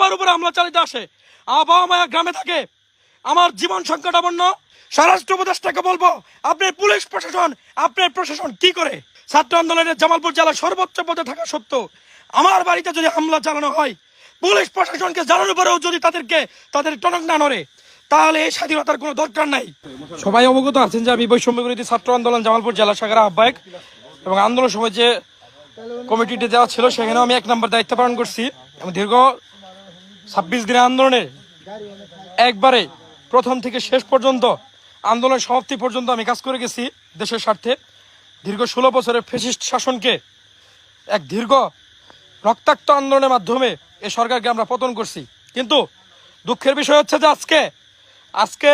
মার উপরে হামলা চালিয়ে আসে। আমার মায়া গ্রামে থাকে। আমার জীবন সংকটাপন্ন। স্বরাষ্ট্র উপদেষ্টাকে বলব আপনার পুলিশ প্রশাসন আপনার প্রশাসন কি করে? ছাত্র আন্দোলনের জামালপুর জেলার সর্বোচ্চ পদে থাকা সত্ত্বেও আমার বাড়িতে যদি হামলা চালানো হয়, পুলিশ প্রশাসনকে জানানোর পরেও যদি তাদেরকে, তাদের টনক না নড়ে, তাহলে এই স্বাধীনতার কোনো দরকার নাই। সবাই অবগত আছেন যে আমি বৈষম্য বিরোধী ছাত্র আন্দোলন জামালপুর জেলা শাখার আহ্বায়ক এবং আন্দোলন সময় যে কমিটিতে দেওয়া ছিল, সেখানেও আমি এক নম্বর দায়িত্ব পালন করছি। এবং দীর্ঘ ছাব্বিশ দিনের আন্দোলনের একবারে প্রথম থেকে শেষ পর্যন্ত আন্দোলন সমাপ্তি পর্যন্ত আমি কাজ করে গেছি দেশের স্বার্থে। দীর্ঘ ষোলো বছরের ফেসিস্ট শাসনকে এক দীর্ঘ রক্তাক্ত আন্দোলনের মাধ্যমে এ সরকারকে আমরা পতন করছি। কিন্তু দুঃখের বিষয় হচ্ছে যে আজকে আজকে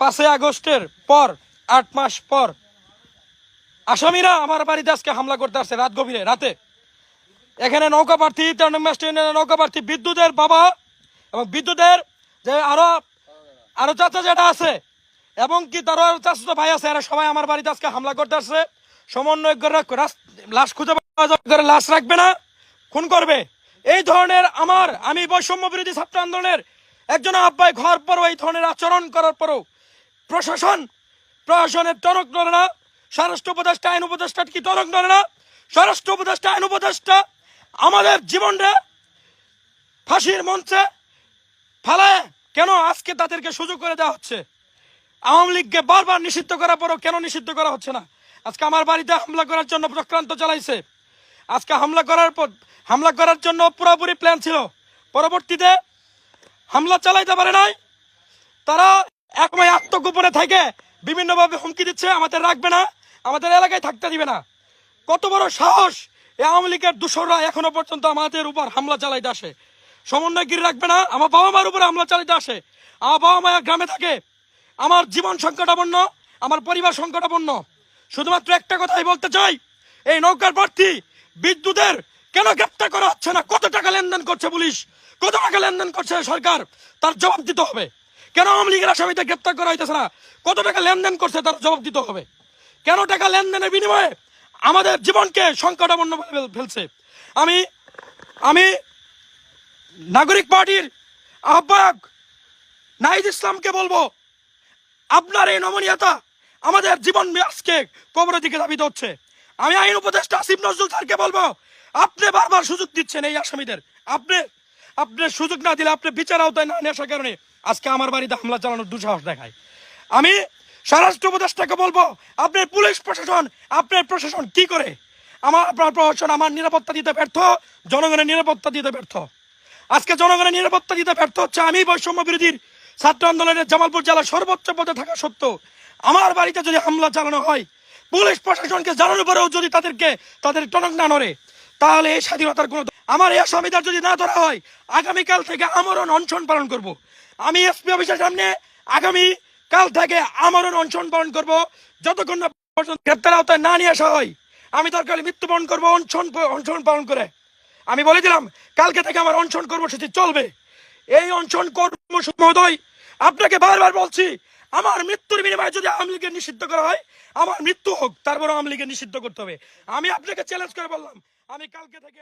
পাঁচই আগস্টের পর, আট মাস পর আসামিরা আমার বাড়িতে আজকে হামলা করতে আসছে রাত গভীরে, রাতে। এখানে নৌকা প্রার্থী তেরো নৌকা প্রার্থী বিদ্যুতের বাবা এবং বিদ্যুতের যে আরও আরও চাচা যেটা আছে, এবং কি আরও চাচা ভাই আছে, এরা সবাই আমার বাড়িতে আজকে হামলা করতে আসছে। সমন্বয় করে লাশ খুঁজে করে লাশ রাখবে না, খুন করবে। এই ধরনের আমার, আমি বৈষম্য বিরোধী ছাত্র আন্দোলনের একজন আহ্বায়ক হওয়ার পরও এই ধরনের আচরণ করার পরও প্রশাসন প্রশাসনের টনক নড়ে না, স্বরাষ্ট্র উপদেষ্টা, আইন উপদেষ্টা কি টনক নড়ে না, স্বরাষ্ট্র উপদেষ্টা, আইন উপদেষ্টা আমাদের জীবনটা ফাঁসির মঞ্চে ফেলায় কেন আজকে তাদেরকে সুযোগ করে দেওয়া হচ্ছে? আওয়ামী লীগকে বারবার নিষিদ্ধ করার পরও কেন নিষিদ্ধ করা হচ্ছে না? আজকে আমার বাড়িতে হামলা করার জন্য চক্রান্ত চালাইছে। আজকে হামলা করার পর হামলা করার জন্য পুরোপুরি প্ল্যান ছিল। পরবর্তীতে হামলা চালাইতে পারে নাই। তারা একময় আত্মগোপনে থাকে বিভিন্নভাবে হুমকি দিচ্ছে। আমাদের রাখবে না। আমাদের এলাকায় থাকতে দিবে না। কত বড় সাহস আওয়ামী লীগের দূষররা এখনও পর্যন্ত আমাদের উপর হামলা চালাইতে আসে। সমন্বয়গিরি রাখবে না, আমার বাবা মার উপরে হামলা চালাইতে আসে। আমার বাবা মায়া গ্রামে থাকে। আমার জীবন সংকটাপন্ন, আমার পরিবার সংকটাপন্ন। শুধুমাত্র একটা কথাই বলতে চাই, এই নৌকার প্রার্থী বিদ্যুতের কেন গ্রেপ্তার করা হচ্ছে না? কত টাকা লেনদেন করছে পুলিশ? কত টাকা লেনদেন করছে সরকার? তার জবাব দিতে হবে। কেন আওয়ামী লীগের আসামিতে গ্রেপ্তার করা হইতেছে না? কত টাকা লেনদেন করছে তার জবাব দিতে হবে। কেন টাকা লেনদেনের বিনিময়ে আমাদের জীবনকে সংকটাপন্ন ফেলছে। আমি আমি নাগরিক পার্টির আহ্বায়ক নাহিদ ইসলামকে বলব, আপনার এই নমনীয়তা আমাদের জীবন আজকে কবরের দিকে ধাবিত হচ্ছে। আমি আইন উপদেষ্টা আসিফ নজরুল স্যারকে বলব, আপনি বারবার সুযোগ দিচ্ছেন এই আসামিদের। আপনি আপনি সুযোগ না দিলে আপনি বিচার আওতায় না আসার কারণে আজকে আমার বাড়িতে হামলা চালানোর দুঃসাহস দেখায়। আমি স্বরাষ্ট্র উপদেষ্টাকে বলব, আপনার পুলিশ প্রশাসন, আপনার প্রশাসন কি করে? আমার, আপনার প্রশাসন আমার নিরাপত্তা দিতে ব্যর্থ, জনগণের নিরাপত্তা দিতে ব্যর্থ। আজকে জনগণের নিরাপত্তা দিতে ব্যর্থ হচ্ছে আমি, বৈষম্য বিরোধীর ছাত্র আন্দোলনের জামালপুর জেলার সর্বোচ্চ পদে থাকা সত্ত্বেও। আমার বাড়িতে যদি হামলা চালানো হয়, পুলিশ প্রশাসনকে জানানোর পরেও যদি তাদেরকে, তাদের টনক না নড়ে, তাহলে এই স্বাধীনতার কোনো আমার এই আসামিদার যদি না ধরা হয়, আগামীকাল থেকে আমরণ অনশন পালন করব। আমি এসপি অফিসের সামনে আগামী কাল থেকে আমরণ অনশন পালন করব। যতক্ষণ না গ্রেপ্তার আওতায় না নিয়ে আসা হয়, আমি দরকার হলে মৃত্যুবরণ করব অনশন অনশন পালন করে। আমি বলে দিলাম, কালকে থেকে আমার অনশন কর্মসূচি চলবে। এই অনশন কর্মসূচি মহোদয় আপনাকে বারবার বলছি, আমার মৃত্যুর বিনিময়ে যদি আওয়ামী লীগের নিষিদ্ধ করা হয়, আমার মৃত্যু হোক তারপর আওয়ামী লীগের নিষিদ্ধ করতে হবে। আমি আপনাকে চ্যালেঞ্জ করে বললাম, আমি কালকে থেকে